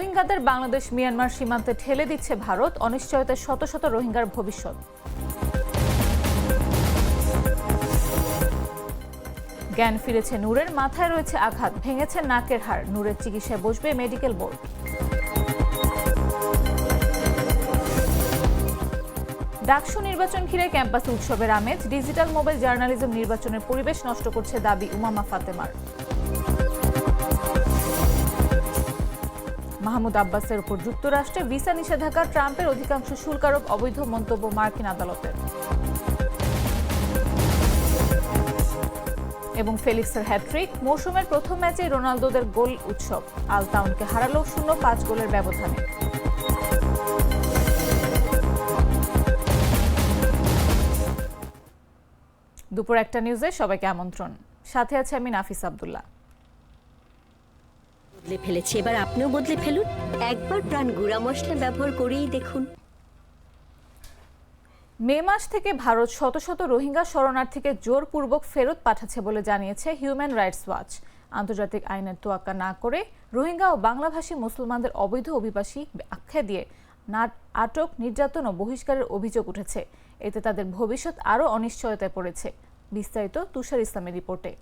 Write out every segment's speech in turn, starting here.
রোহিঙ্গাদের বাংলাদেশ মিয়ানমার সীমান্তে ঠেলে দিচ্ছে ভারত, অনিশ্চয়তায় শত শত রোহিঙ্গার ভবিষ্যৎ। জ্ঞান ফিরেছে নূরের, মাথায় রয়েছে আঘাত, ভেঙেছে নাকের হাড়, নূরের চিকিৎসায় বসবে মেডিকেল বোর্ড। ডাকসু নির্বাচন ঘিরে ক্যাম্পাস উৎসবের আমেজ, ডিজিটাল মোবাইল জার্নালিজম নির্বাচনের পরিবেশ নষ্ট করছে দাবি উমামা ফাতেমার। মাহমুদ আব্বাসের উপর যুক্তরাষ্ট্রে ভিসা নিষেধাজ্ঞা, ট্রাম্পের অধিকাংশ শুল্ক আরোপ অবৈধ মন্তব্য মার্কিন আদালতের। এবং ফেলিক্সের হ্যাট্রিক মৌসুমের প্রথম ম্যাচে রোনালদোদের গোল উৎসব। আলতাউনকে হারালো শূন্য, পাঁচ গোলের ব্যবধানে। দুপুর একটা নিউজে সবাইকে আমন্ত্রণ। সাথে আছে আমি নাফিস আব্দুল্লাহ। বদলে ফেলেছে। এবার আপনিও বদলে ফেলুন। একবার প্রাণ গুঁড়া মশলা ব্যবহার করেই দেখুন। মে মাস থেকে ভারত শত শত রোহিঙ্গা শরণার্থীকে জোরপূর্বক ফেরত পাঠাচ্ছে বলে জানিয়েছে হিউম্যান রাইটস ওয়াচ আন্তর্জাতিক আইনের তোয়াক্কা না করে রোহিঙ্গা ও বাংলাভাষী মুসলমানদের অবৈধ অভিবাসী আখ্যা দিয়ে আটক নির্যাতন ও বহিষ্কারের অভিযোগ উঠেছে। এতে তাদের ভবিষ্যৎ আরও অনিশ্চয়তায় পড়েছে। বিস্তারিত তুষার ইসলামের রিপোর্টে।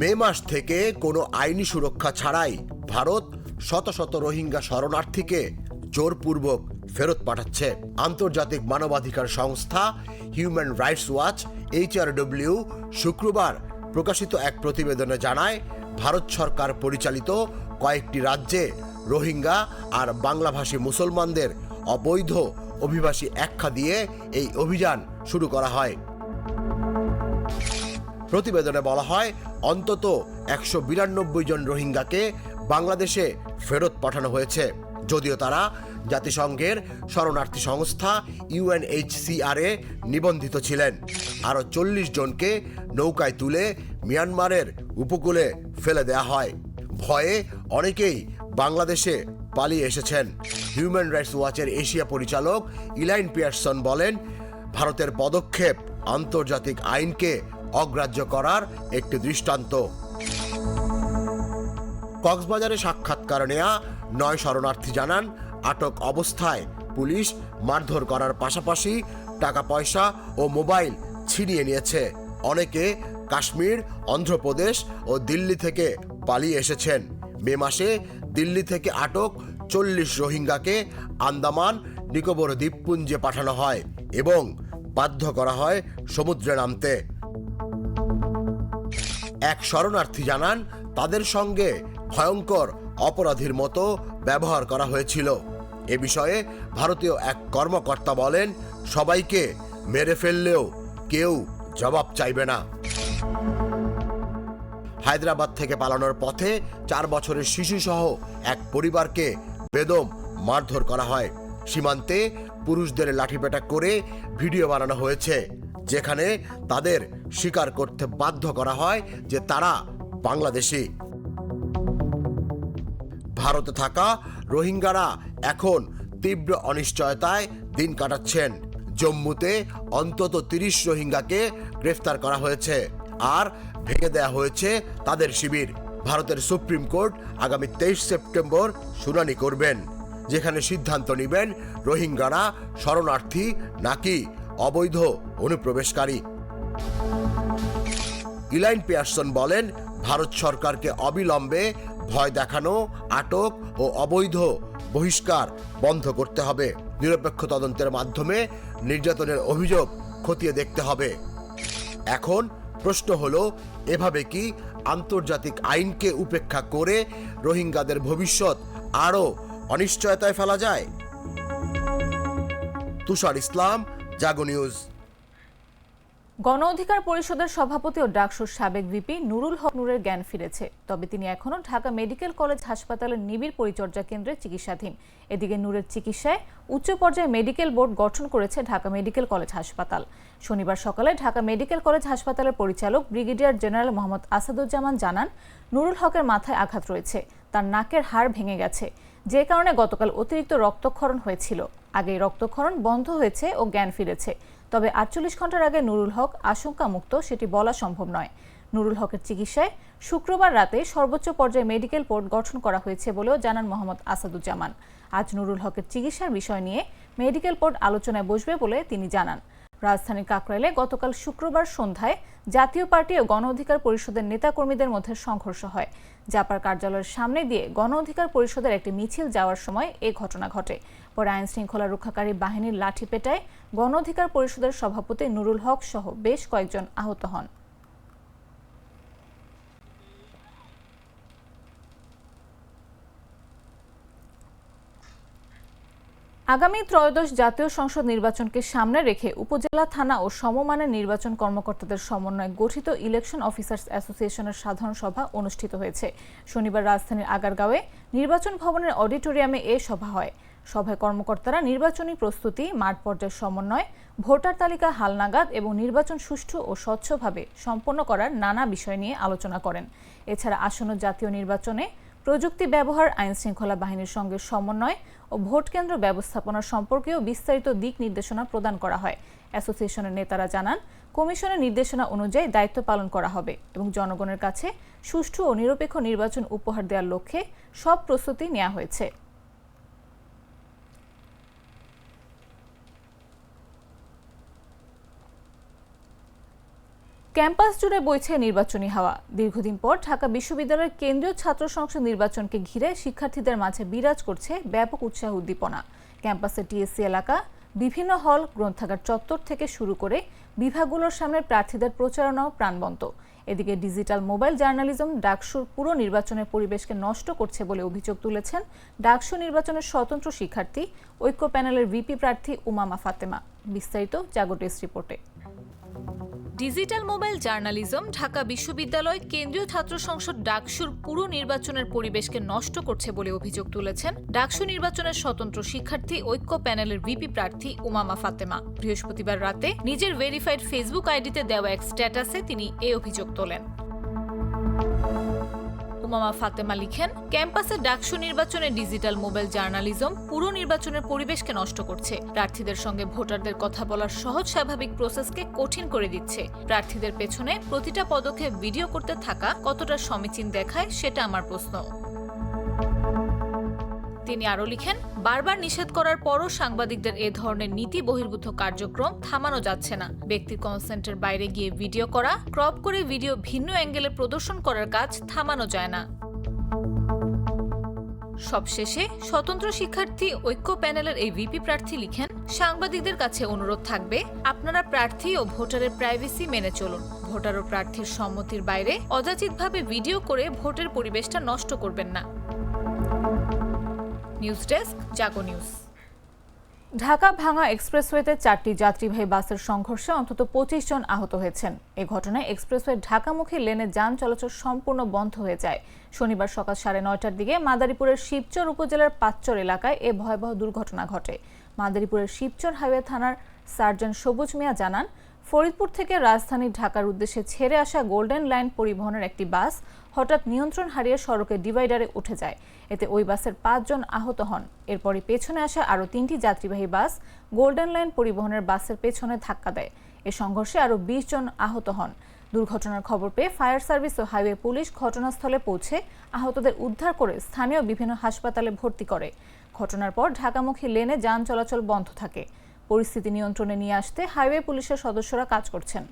মে মাস থেকে কোনো আইনি সুরক্ষা ছাড়াই ভারত শত শত রোহিঙ্গা শরণার্থীকে জোরপূর্বক ফেরত পাঠাচ্ছে। আন্তর্জাতিক মানবাধিকার সংস্থা হিউম্যান রাইটস ওয়াচ এইচআরডব্লিউ শুক্রবার প্রকাশিত এক প্রতিবেদনে জানায়, ভারত সরকার পরিচালিত কয়েকটি রাজ্যে রোহিঙ্গা আর বাংলাভাষী মুসলমানদের অবৈধ অভিবাসী একখা দিয়ে এই অভিযান শুরু করা হয়। প্রতিবেদনে বলা হয় অন্তত একশো বিরানব্বই জন রোহিঙ্গাকে বাংলাদেশে ফেরত পাঠানো হয়েছে। যদিও তারা জাতিসংঘের শরণার্থী সংস্থা ইউএনএইচসিআর নিবন্ধিত ছিলেন। আরও চল্লিশ জনকে নৌকায় তুলে মিয়ানমারের উপকূলে ফেলে দেয়া হয়। ভয়ে অনেকেই বাংলাদেশে পালিয়ে এসেছেন। হিউম্যান রাইটস ওয়াচের এশিয়া পরিচালক ইলাইন পিয়ারসন বলেন, ভারতের পদক্ষেপ আন্তর্জাতিক আইনকে অগ্রাহ্য করার একটি দৃষ্টান্ত। কক্সবাজারে সাক্ষাৎকার নেয়া নয় শরণার্থী জানান, আটক অবস্থায় পুলিশ মারধর করার পাশাপাশি টাকা পয়সা ও মোবাইল ছিনিয়ে নিয়েছে। অনেকে কাশ্মীর, অন্ধ্রপ্রদেশ ও দিল্লি থেকে পালিয়ে এসেছেন। মে মাসে দিল্লি থেকে আটক চল্লিশ রোহিঙ্গাকে আন্দামান, নিকোবর দ্বীপপুঞ্জে পাঠানো হয় এবং বাধ্য করা হয় সমুদ্রে নামতে। এক শরণার্থী জানান, তাদের সঙ্গে ভয়ঙ্কর অপরাধীর মতো ব্যবহার করা হয়েছিল। এ বিষয়ে ভারতীয় এক কর্মকর্তা বলেন, সবাইকে মেরে ফেললেও কেউ জবাব চাইবে না। হায়দ্রাবাদ থেকে পালানোর পথে চার বছরের শিশুসহ এক পরিবারকে বেদম মারধর করা হয়। সীমান্তে পুরুষদের লাঠিপেটা করে ভিডিও বানানো হয়েছে। যেখানে তাদের স্বীকার করতে বাধ্য করা হয় যে তারা বাংলাদেশি। ভারতে থাকা রোহিঙ্গারা এখন তীব্র অনিশ্চয়তায় দিন কাটাচ্ছেন। জম্মুতে অন্তত তিরিশ রোহিঙ্গাকে গ্রেফতার করা হয়েছে আর ভেঙে দেয়া হয়েছে তাদের শিবির। ভারতের সুপ্রিম কোর্ট আগামী তেইশ সেপ্টেম্বর শুনানি করবেন, যেখানে সিদ্ধান্ত নেবেন রোহিঙ্গারা শরণার্থী নাকি অবৈধ অনুপ্রবেশকারী। ইলাইন পিয়ারসন বলেন, ভারত সরকারকে অবিলম্বে ভয় দেখানো, আটক ও অবৈধ বহিষ্কার বন্ধ করতে হবে। নিরপেক্ষ তদন্তের মাধ্যমে নির্যাতনের অভিযোগ খতিয়ে দেখতে হবে। এখন প্রশ্ন হলো, এভাবে কি আন্তর্জাতিক আইনকে উপেক্ষা করে রোহিঙ্গাদের ভবিষ্যৎ আরও অনিশ্চয়তায় ফেলা যায়? তুষার ইসলাম জাগো নিউজ। গণ অধিকার পরিষদের সভাপতি ও ডাকসুর সাবেক ভিপি নুরুল হক নুরের জ্ঞান ফিরেছে, তবে তিনি এখনও ঢাকা মেডিকেল কলেজ হাসপাতালের নিবিড় পরিচর্যা কেন্দ্রে চিকিৎসাধীন। এদিকে নূরের চিকিৎসায় উচ্চ পর্যায়ে মেডিকেল বোর্ড গঠন করেছে ঢাকা মেডিকেল কলেজ হাসপাতাল। শনিবার সকালে ঢাকা মেডিকেল কলেজ হাসপাতালের পরিচালক ব্রিগেডিয়ার জেনারেল মোহাম্মদ আসাদুজ্জামান জানান, নুরুল হকের মাথায় আঘাত রয়েছে, তার নাকের হাড় ভেঙে গেছে, যে কারণে গতকাল অতিরিক্ত রক্তক্ষরণ হয়েছিল। আগে রক্তক্ষরণ বন্ধ হয়েছে ও জ্ঞান ফিরেছে। তবে আটচল্লিশ ঘণ্টার আগে নুরুল হক আশঙ্কা মুক্ত সেটি বলা সম্ভব নয়। নুরুল হকের চিকিৎসায় শুক্রবার রাতে সর্বোচ্চ পর্যায়ে মেডিকেল বোর্ড গঠন করা হয়েছে বলেও জানান মোহাম্মদ আসাদুজ্জামান। আজ নুরুল হকের চিকিৎসার বিষয় নিয়ে মেডিকেল বোর্ড আলোচনায় বসবে বলে তিনি জানান। রাজধানীর কাকরাইলে গতকাল শুক্রবার সন্ধ্যায় জাতীয় পার্টি ও গণ অধিকার পরিষদের নেতাকর্মীদের মধ্যে সংঘর্ষ হয়। জাপার কার্যালয়ের সামনে দিয়ে গণ অধিকার পরিষদের একটি মিছিল যাওয়ার সময় এ ঘটনা ঘটে। পরে আইন শৃঙ্খলা রক্ষাকারী বাহিনীর লাঠি পেটায় গণ অধিকার পরিষদের সভাপতি নুরুল হক সহ বেশ কয়েকজন আহত হন। আগামী ত্রয়োদশ জাতীয় সংসদ নির্বাচনকে সামনে রেখে উপজেলা থানা ও সমমানের নির্বাচন কর্মকর্তাদের সমন্বয়ে গঠিত ইলেকশন অফিসার্স অ্যাসোসিয়েশনের সাধারণ সভা অনুষ্ঠিত হয়েছে। শনিবার রাজধানীর আগারগাঁওয়ে নির্বাচন ভবনের অডিটোরিয়ামে এ সভা হয়। সভায় কর্মকর্তারা নির্বাচনী প্রস্তুতি, মাঠ পর্যায়ের সমন্বয়, ভোটার তালিকা হালনাগাদ এবং নির্বাচন সুষ্ঠু ও স্বচ্ছভাবে সম্পন্ন করার নানা বিষয় নিয়ে আলোচনা করেন। এছাড়া আসন্ন জাতীয় নির্বাচনে প্রযুক্তি ব্যবহার, আইন শৃঙ্খলা বাহিনীর সঙ্গে সমন্বয় ও ভোট কেন্দ্র ব্যবস্থাপনা সম্পর্কেও বিস্তারিত দিক নির্দেশনা প্রদান করা হয়। অ্যাসোসিয়েশনের নেতারা জানান, কমিশনের নির্দেশনা অনুযায়ী দায়িত্ব পালন করা হবে এবং জনগণের কাছে সুষ্ঠু ও নিরপেক্ষ নির্বাচন উপহার দেওয়ার লক্ষ্যে সব প্রস্তুতি নেওয়া হয়েছে। ক্যাম্পাস জুড়ে বইছে নির্বাচনী হাওয়া। দীর্ঘদিন পর ঢাকা বিশ্ববিদ্যালয়ের কেন্দ্রীয় ছাত্র সংসদ নির্বাচনকে ঘিরে শিক্ষার্থীদের মাঝে বিরাজ করছে ব্যাপক উৎসাহ উদ্দীপনা। ক্যাম্পাসের টিএসসি এলাকা, বিভিন্ন হল, গ্রন্থাগার চত্বর থেকে শুরু করে বিভাগগুলোর সামনে প্রার্থীদের প্রচারণাও প্রাণবন্ত। এদিকে ডিজিটাল মোবাইল জার্নালিজম ডাকসুর পুরো নির্বাচনের পরিবেশকে নষ্ট করছে বলে অভিযোগ তুলেছেন ডাকসু নির্বাচনের স্বতন্ত্র শিক্ষার্থী, ঐক্য প্যানেলের ভিপি প্রার্থী উমামা ফাতেমা। বিস্তারিত জাগো রিপোর্টে। ডিজিটাল মোবাইল জার্নালিজম ঢাকা বিশ্ববিদ্যালয় কেন্দ্রীয় ছাত্র সংসদ ডাকসুর পুরো নির্বাচনের পরিবেশকে নষ্ট করছে বলে অভিযোগ তুলেছেন ডাকসু নির্বাচনের স্বতন্ত্র শিক্ষার্থী, ঐক্য প্যানেলের ভিপি প্রার্থী উমামা ফাতেমা। বৃহস্পতিবার রাতে নিজের ভেরিফাইড ফেসবুক আইডিতে দেওয়া এক স্ট্যাটাসে তিনি এ অভিযোগ তোলেন। উমামা ফাতেমা লিখেন, ক্যাম্পাসে ডাকসু নির্বাচনে ডিজিটাল মোবাইল জার্নালিজম পুরো নির্বাচনের পরিবেশকে নষ্ট করছে। প্রার্থীদের সঙ্গে ভোটারদের কথা বলার সহজ স্বাভাবিক প্রসেসকে কঠিন করে দিচ্ছে। প্রার্থীদের পেছনে প্রতিটা পদক্ষেপ ভিডিও করতে থাকা কতটা সমীচীন দেখায় সেটা আমার প্রশ্ন। তিনি আরও লিখেন, বারবার নিষেধ করার পরও সাংবাদিকদের এ ধরনের নীতি বহির্ভূত কার্যক্রম থামানো যাচ্ছে না। ব্যক্তি কনসেন্টের বাইরে গিয়ে ভিডিও করা, ক্রপ করে ভিডিও ভিন্ন অ্যাঙ্গেলে প্রদর্শন করার কাজ থামানো যায় না। সবশেষে, স্বতন্ত্র শিক্ষার্থী ঐক্য প্যানেলের এই ভিপি প্রার্থী লিখেন, সাংবাদিকদের কাছে অনুরোধ থাকবে, আপনারা প্রার্থী ও ভোটারের প্রাইভেসি মেনে চলুন। ভোটার ও প্রার্থীর সম্মতির বাইরে অযাচিতভাবে ভিডিও করে ভোটের পরিবেশটা নষ্ট করবেন না। News desk, Jago news. Dhaka Bhanga এক্সপ্রেসওয়েতে চারটি যাত্রীবাহী বাসের সংঘর্ষে অন্তত পঁচিশ জন আহত হয়েছেন। এ ঘটনায় এক্সপ্রেসওয়ে ঢাকামুখী লেনে যান চলাচল সম্পূর্ণ বন্ধ হয়ে যায়। শনিবার সকাল সাড়ে নয়টার দিকে মাদারীপুরের শিবচর উপজেলার পাঁচচর এলাকায় এ ভয়াবহ দুর্ঘটনা ঘটে। মাদারীপুরের শিবচর হাইওয়ে থানার সার্জন সবুজ মিয়া জানান, ফরিদপুর থেকে রাজধানী ঢাকার উদ্দেশ্যে ছেড়ে আসা গোল্ডেন লাইন পরিবহনের একটি বাস হঠাৎ নিয়ন্ত্রণ হারিয়ে সড়কের ডিভাইডারে উঠে যায়। এতে ওই বাসের পাঁচজন আহত হন। এরপরই পেছনে আসা আরও তিনটি যাত্রীবাহী বাস। গোল্ডেন লাইন পরিবহনের বাসের পেছনে ধাক্কা দেয়। এ সংঘর্ষে আরও বিশ জন আহত হন। দুর্ঘটনার খবর পেয়ে ফায়ার সার্ভিস ও হাইওয়ে পুলিশ ঘটনাস্থলে পৌঁছে আহতদের উদ্ধার করে স্থানীয় বিভিন্ন হাসপাতালে ভর্তি করে। ঘটনার পর ঢাকামুখী লেনে যান চলাচল বন্ধ থাকে। পরিস্থিতি নিয়ন্ত্রণে নিয়ে আসতে হাইওয়ে পুলিশের সদস্যরা কাজ করছেন।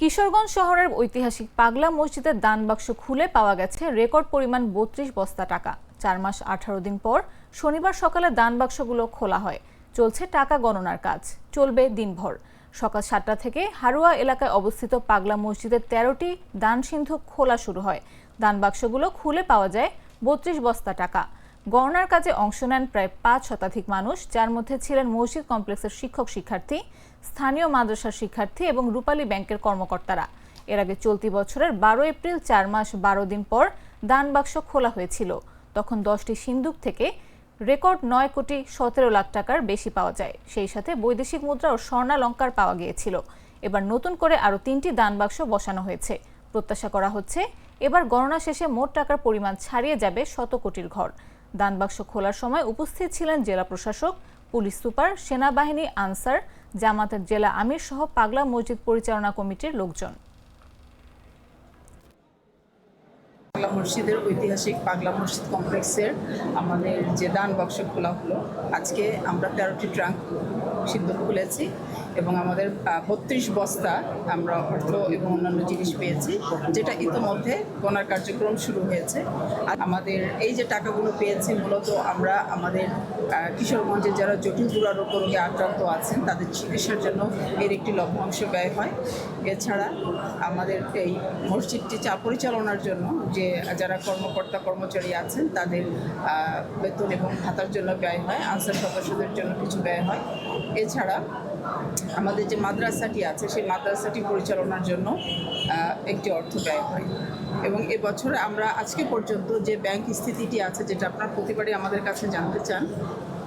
কিশোরগঞ্জ শহরের ঐতিহাসিক পাগলা মসজিদের দান বাক্স খুলে পাওয়া গেছে রেকর্ড পরিমাণ বত্রিশ বস্তা টাকা। চার মাস আঠারো দিন পর শনিবার সকালে দান বাক্সগুলো খোলা হয়। চলছে টাকা গণনার কাজ। চলবে দিনভর। সকাল সাতটা থেকে হারুয়া এলাকায় অবস্থিত পাগলা মসজিদের তেরোটি দান সিন্ধু খোলা শুরু হয়। দান বাক্সগুলো খুলে পাওয়া যায় বত্রিশ বস্তা টাকা। গণনার কাজে অংশ নেন প্রায় পাঁচ শতাধিক মানুষ, যার মধ্যে ছিলেন মসজিদ কমপ্লেক্সের শিক্ষক শিক্ষার্থী স্থানীয় মাদ্রাসার শিক্ষার্থী এবং রূপালী ব্যাংকের কর্মকর্তারা। এর আগে চলতি বছরের বারো এপ্রিল চার মাস বারো দিন পর দান বাক্স খোলা হয়েছিল। তখন দশটি সিন্দুক থেকে রেকর্ড নয় কোটি সতেরো লাখ টাকার বেশি পাওয়া যায়। সেই সাথে বৈদেশিক মুদ্রা ও স্বর্ণালঙ্কার পাওয়া গিয়েছিল। এবার নতুন করে আরও তিনটি দান বাক্স বসানো হয়েছে। প্রত্যাশা করা হচ্ছে, এবার গণনা শেষে মোট টাকার পরিমাণ ছাড়িয়ে যাবে শত কোটির ঘর। দান বাক্স খোলার সময় উপস্থিত ছিলেন জেলা প্রশাসক, পুলিশ সুপার, সেনাবাহিনী, আনসার জামাতের জেলা আমির সহ পাগলা মসজিদ পরিচালনা কমিটির লোকজন। পাগলা মসজিদের ঐতিহাসিক পাগলা মসজিদ কমপ্লেক্সের আমাদের যে দান বাক্স খোলা হলো, আজকে আমরা তেরোটি ট্রাঙ্ক সিদ্ধ খুলেছি এবং আমাদের বত্রিশ বস্তা আমরা অর্থ এবং অন্যান্য জিনিস পেয়েছি, যেটা ইতিমধ্যে গণার কার্যক্রম শুরু হয়েছে। আর আমাদের এই যে টাকাগুলো পেয়েছি, মূলত আমরা আমাদের আহ, কিশোরগঞ্জে যারা জটিল দুরারোগ্য রোগে আক্রান্ত আছেন তাদের চিকিৎসার জন্য এর একটি লভ্যাংশ ব্যয় হয়। এছাড়া আমাদের এই মসজিদটি চা পরিচালনার জন্য যে যারা কর্মকর্তা কর্মচারী আছেন তাদের বেতন এবং খাতার জন্য ব্যয় হয়। আনসার সদস্যদের জন্য কিছু ব্যয় হয়। এছাড়া আমাদের যে মাদ্রাসাটি আছে, সেই মাদ্রাসাটি পরিচালনার জন্য একটি অর্থ ব্যয় হয়। এবং এবছর আমরা আজকে পর্যন্ত যে ব্যাংক স্থিতিটি আছে, যেটা আপনার প্রতিবারই আমাদের কাছে জানতে চান,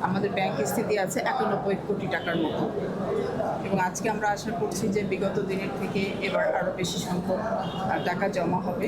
আমাদের ব্যাংক স্থিতি আছে একানব্বই কোটি টাকার মতো। এবং আজকে আমরা আশা করছি যে বিগত দিনের থেকে এবার আরও বেশি সংখ্যক টাকা জমা হবে।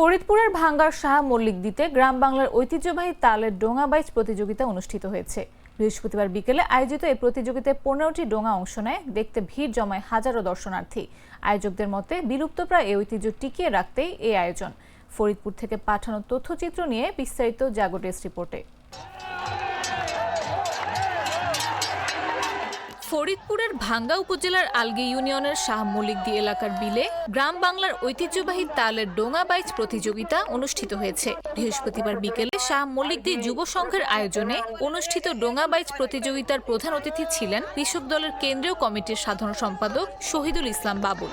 ফরিদপুরের ভাঙ্গার শাহ মল্লিক দিতে গ্রাম বাংলার ঐতিহ্যবাহী তালের ডোঙা বাইচ প্রতিযোগিতা অনুষ্ঠিত হয়েছে। বৃহস্পতিবার বিকেলে আয়োজিত এই প্রতিযোগিতায় পনেরোটি ডোঙা অংশ নেয়। দেখতে ভিড় জমায় হাজারো দর্শনার্থী। আয়োজকদের মতে, বিলুপ্তপ্রায় এই ঐতিহ্য টিকিয়ে রাখতেই এই আয়োজন। ফরিদপুর থেকে পাঠানো তথ্যচিত্র নিয়ে বিস্তারিত জাগো টেস্ট রিপোর্টে। ফরিদপুরের ভাঙ্গা উপজেলার আলগি ইউনিয়নের শাহ মলিকদি এলাকার বিলে গ্রাম বাংলার ঐতিহ্যবাহী তালের ডোঙা বাইচ প্রতিযোগিতা অনুষ্ঠিত হয়েছে। বৃহস্পতিবার বিকেলে শাহ মল্লিকদি যুব সংঘের আয়োজনে অনুষ্ঠিত ডোঙা বাইচ প্রতিযোগিতার প্রধান অতিথি ছিলেন কৃষক দলের কেন্দ্রীয় কমিটির সাধারণ সম্পাদক শহীদুল ইসলাম বাবুল।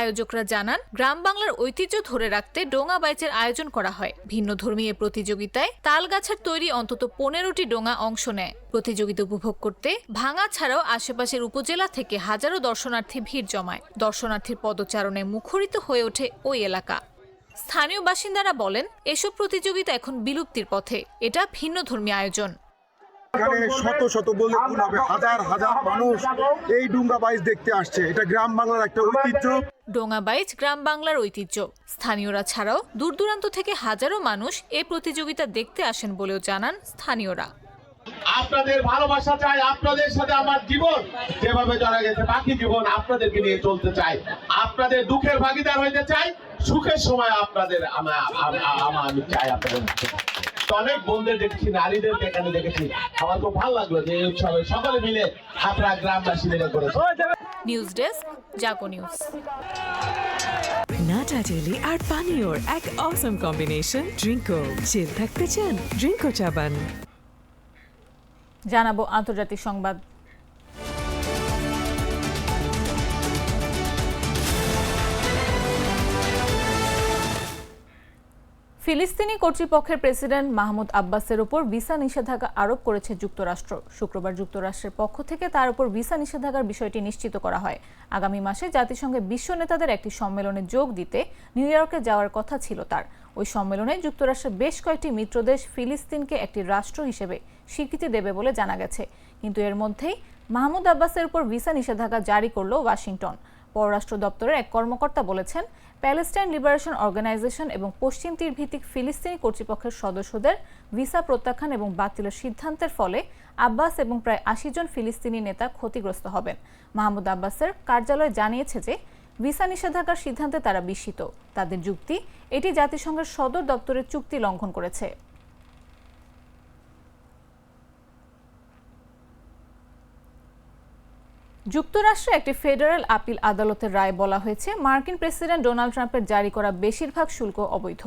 আয়োজকরা জানান, গ্রাম বাংলার ঐতিহ্য ধরে রাখতে ডোঙা বাইচের আয়োজন করা হয়। ভিন্ন ধর্মী এ প্রতিযোগিতায় তাল গাছের তৈরি অন্তত পনেরোটি ডোঙা অংশ নেয়। প্রতিযোগিতা উপভোগ করতে ভাঙা ছাড়াও আশেপাশের উপজেলা থেকে হাজারো দর্শনার্থী ভিড় জমায়। দর্শনার্থীর পদচারণে মুখরিত হয়ে ওঠে ওই এলাকা। স্থানীয় বাসিন্দারা বলেন, এসব প্রতিযোগিতা এখন বিলুপ্তির পথে। এটা ভিন্ন ধর্মী আয়োজন। এখানে শত শত বললে ভুল হবে। হাজার হাজার মানুষ এই ডুঙ্গা বাইচ দেখতে আসছে। এটা গ্রাম বাংলার একটা ঐতিহ্য। ডোঙাবাইজ গ্রাম বাংলার ঐতিহ্য। স্থানীয়রা ছাড়াও দূর দূরান্ত থেকে হাজারো মানুষ এ প্রতিযোগিতা দেখতে আসেন বলেও জানান স্থানীয়রা। আপনাদের ভালোবাসা চাই আপনাদের সাথে আমার জীবন যেভাবে জানা গেছে বাকি জীবন আপনাদেরকে নিয়ে চলতে চাই। আপনাদের দুঃখের ভাগিদার হইতে চাই সুখের সময় আপনাদের আমা- আমি চাই আপনাদের অনেক বোনদের দেখেছি নারীদেরকে এখানে দেখেছি। আমার খুব ভালো লাগল যে এই উৎসবে সকলে মিলে হাতরা গ্রামবাসীদের করেছে। News desk Jago news. নাটা জেলি আর পানীয়র এক অসম কম্বিনেশন ড্রিঙ্কো চিল থাকতে চান ড্রিঙ্কো চাবান। জানাব আন্তর্জাতিক সংবাদ। ফিলিস্তিনি কর্তৃপক্ষের প্রেসিডেন্ট মাহমুদ আব্বাসের উপর ভিসা নিষেধাজ্ঞা আরোপ করেছে যুক্তরাষ্ট্র। শুক্রবার যুক্তরাষ্ট্রের পক্ষ থেকে তার উপর ভিসা নিষেধাজ্ঞার বিষয়টি নিশ্চিত করা হয়। আগামী মাসে জাতিসংঘের বিশ্ব নেতাদের একটি সম্মেলনে যোগ দিতে নিউ ইয়র্কে যাওয়ার কথা ছিল তার। ওই সম্মেলনে যুক্তরাষ্ট্রের বেশ কয়েকটি মিত্রদেশ ফিলিস্তিনকে একটি রাষ্ট্র হিসেবে স্বীকৃতি দেবে বলে জানা গেছে। কিন্তু এর মধ্যেই মাহমুদ আব্বাসের উপর ভিসা নিষেধাজ্ঞা জারি করল ওয়াশিংটন। পররাষ্ট্র দপ্তরের এক কর্মকর্তা বলেছেন, প্যালেস্টাইন লিবারেশন অর্গানাইজেশন এবং পশ্চিম তীর ভিত্তিক ফিলিস্তিনি কর্তৃপক্ষের সদস্যদের ভিসা প্রত্যাখ্যান এবং বাতিলের সিদ্ধান্তের ফলে আব্বাস এবং প্রায় আশি জন ফিলিস্তিনি নেতা ক্ষতিগ্রস্ত হবেন। মাহমুদ আব্বাসের কার্যালয় জানিয়েছে যে, ভিসা নিষেধাজ্ঞার সিদ্ধান্তে তারা বিস্মিত। তাদের যুক্তি, এটি জাতিসংঘের সদর দপ্তরের চুক্তি লঙ্ঘন করেছে। যুক্তরাষ্ট্রে একটি ফেডারেল আপিল আদালতের রায় বলা হয়েছে, মার্কিন প্রেসিডেন্ট ডোনাল্ড ট্রাম্পের জারি করা বেশিরভাগ শুল্ক অবৈধ।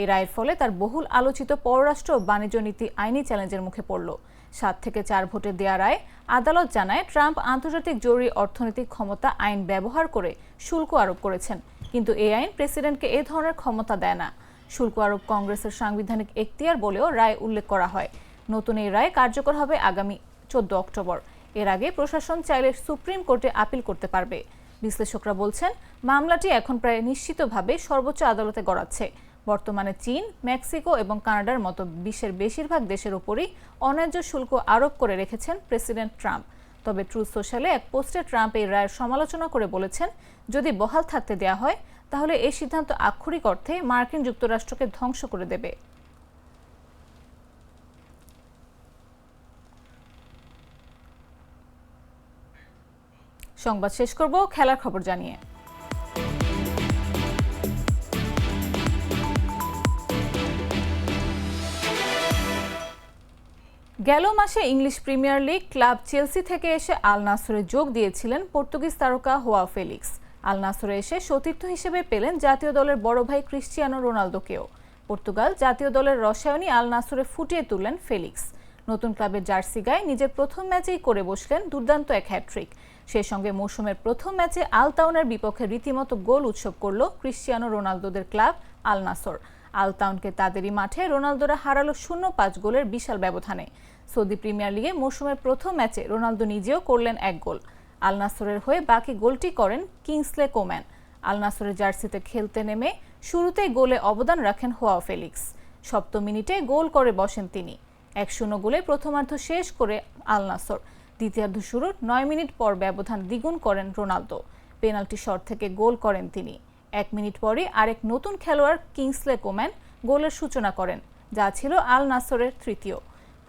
এই রায়ের ফলে তার বহুল আলোচিত পররাষ্ট্র বাণিজ্য নীতি আইনি চ্যালেঞ্জের মুখে পড়ল। সাত থেকে চার ভোটে দেয়া রায় আদালত জানায়, ট্রাম্প আন্তর্জাতিক জরুরি অর্থনৈতিক ক্ষমতা আইন ব্যবহার করে শুল্ক আরোপ করেছেন। কিন্তু এই আইন প্রেসিডেন্টকে এ ধরনের ক্ষমতা দেয় না। শুল্ক আরোপ কংগ্রেসের সাংবিধানিক এখতিয়ার বলেও রায় উল্লেখ করা হয়। নতুন এই রায় কার্যকর হবে আগামী চোদ্দ অক্টোবর। এর আগে প্রশাসন চাইলে সুপ্রিম কোর্টে আপিল করতে পারবে। বিশ্লেষকরা বলছেন, মামলাটি এখন প্রায় নিশ্চিতভাবে সর্বোচ্চ আদালতে গড়াচ্ছে। বর্তমানে চীন, মেক্সিকো এবং কানাডার মতো বিশ্বের বেশিরভাগ দেশের ওপরই অন্যায্য শুল্ক আরোপ করে রেখেছেন প্রেসিডেন্ট ট্রাম্প। তবে ট্রুথ সোশ্যালে এক পোস্টে ট্রাম্প এই রায়ের সমালোচনা করে বলেছেন, যদি বহাল থাকতে দেয়া হয়, তাহলে এই সিদ্ধান্ত আক্ষরিক অর্থে মার্কিন যুক্তরাষ্ট্রকে ধ্বংস করে দেবে। সংবাদ শেষ করব, খেলার খবর জানিয়ে। গেল মাসে English Premier League club Chelsea থেকে এসে আল নাসরে যোগ দিয়েছিলেন পর্তুগিজ তারকা হোয়া ফেলিক্স। আল নাসরে এসে সতীর্থ হিসেবে পেলেন জাতীয় দলের বড় ভাই ক্রিশ্চিয়ানো রোনালদোকেও। পর্তুগাল জাতীয় দলের রসায়নী আল নাসরে ফুটিয়ে তুললেন ফেলিক্স। নতুন ক্লাবের জার্সি গায়ে নিজের প্রথম ম্যাচেই করে বসলেন দুর্দান্ত এক হ্যাট্রিক সেই সঙ্গে মৌসুমের প্রথম ম্যাচে আলতাউনের বিপক্ষে রীতিমতো গোল উৎসব করল ক্রিশ্চিয়ানো রোনালদোদের ক্লাব আল নাসর। আলতাউনকে তাদেরই মাঠে রোনালদোরা হারালো শূন্য পাঁচ গোলের বিশাল ব্যবধানে। সৌদি প্রিমিয়ার লিগে মৌসুমের প্রথম ম্যাচে রোনালদো নিজেও করলেন এক গোল। আল নাসরের হয়ে বাকি গোলটি করেন কিংসলে কোম্যান। আল নাসরের জার্সিতে খেলতে নেমে শুরুতেই গোলে অবদান রাখেন হোয়া ফেলিক্স। সপ্তম মিনিটে গোল করে বসেন তিনি। এক শূন্য গোলে প্রথমার্ধ শেষ করে আল নাসর। দ্বিতীয়ার্ধ শুরুর নয় মিনিট পর ব্যবধান দ্বিগুণ করেন রোনালদো। পেনাল্টি শট থেকে গোল করেন তিনি। এক মিনিট পরে আরেক নতুন খেলোয়াড় কিংসলে কোম্যান গোলের সূচনা করেন, যা ছিল আল নাসরের তৃতীয়।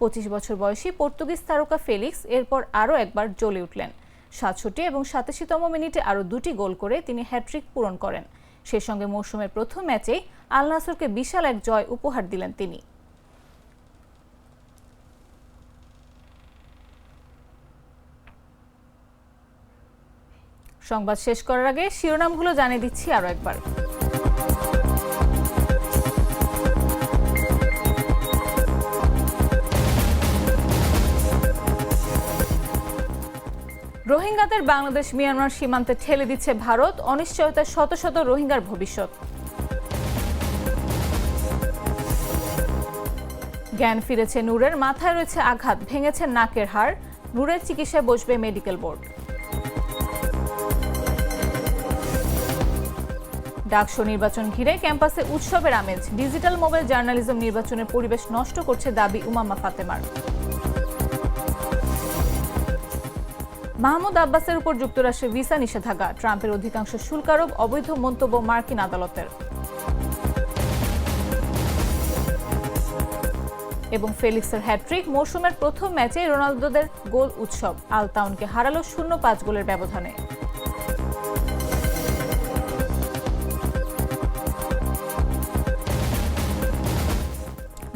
পঁচিশ বছর বয়সী পর্তুগিজ তারকা ফেলিক্স এরপর আরও একবার জ্বলে উঠলেন। সাতষট্টি এবং সাতাশিতম মিনিটে আরও দুটি গোল করে তিনি হ্যাট্রিক পূরণ করেন। সেই সঙ্গে মৌসুমের প্রথম ম্যাচেই আল নাসরকে বিশাল এক জয় উপহার দিলেন তিনি। সংবাদ শেষ করার আগে শিরোনামগুলো জানিয়ে দিচ্ছি আরও একবার। রোহিঙ্গাদের বাংলাদেশ মিয়ানমার সীমান্তে ঠেলে দিচ্ছে ভারত, অনিশ্চয়তায় শত শত রোহিঙ্গার ভবিষ্যৎ। জ্ঞান ফিরেছে নূরের, মাথায় রয়েছে আঘাত, ভেঙেছে নাকের হাড়, নূরের চিকিৎসায় বসবে মেডিকেল বোর্ড। ডাকসু নির্বাচন ঘিরে ক্যাম্পাসে উৎসবের আমেজ। ডিজিটাল মোবাইল জার্নালিজম নির্বাচনের পরিবেশ নষ্ট করছে দাবি উমামা ফাতেমার মাহমুদ আব্বাসের উপর যুক্তরাষ্ট্রের ভিসা নিষেধাজ্ঞা। ট্রাম্পের অধিকাংশ শুল্ক আরোপ অবৈধ মন্তব্য মার্কিন আদালতের। এবং ফেলিক্সের হ্যাট্রিক মৌসুমের প্রথম ম্যাচে রোনালদোদের গোল উৎসব। আলতাউনকে হারালো শূন্য পাঁচ গোলের ব্যবধানে।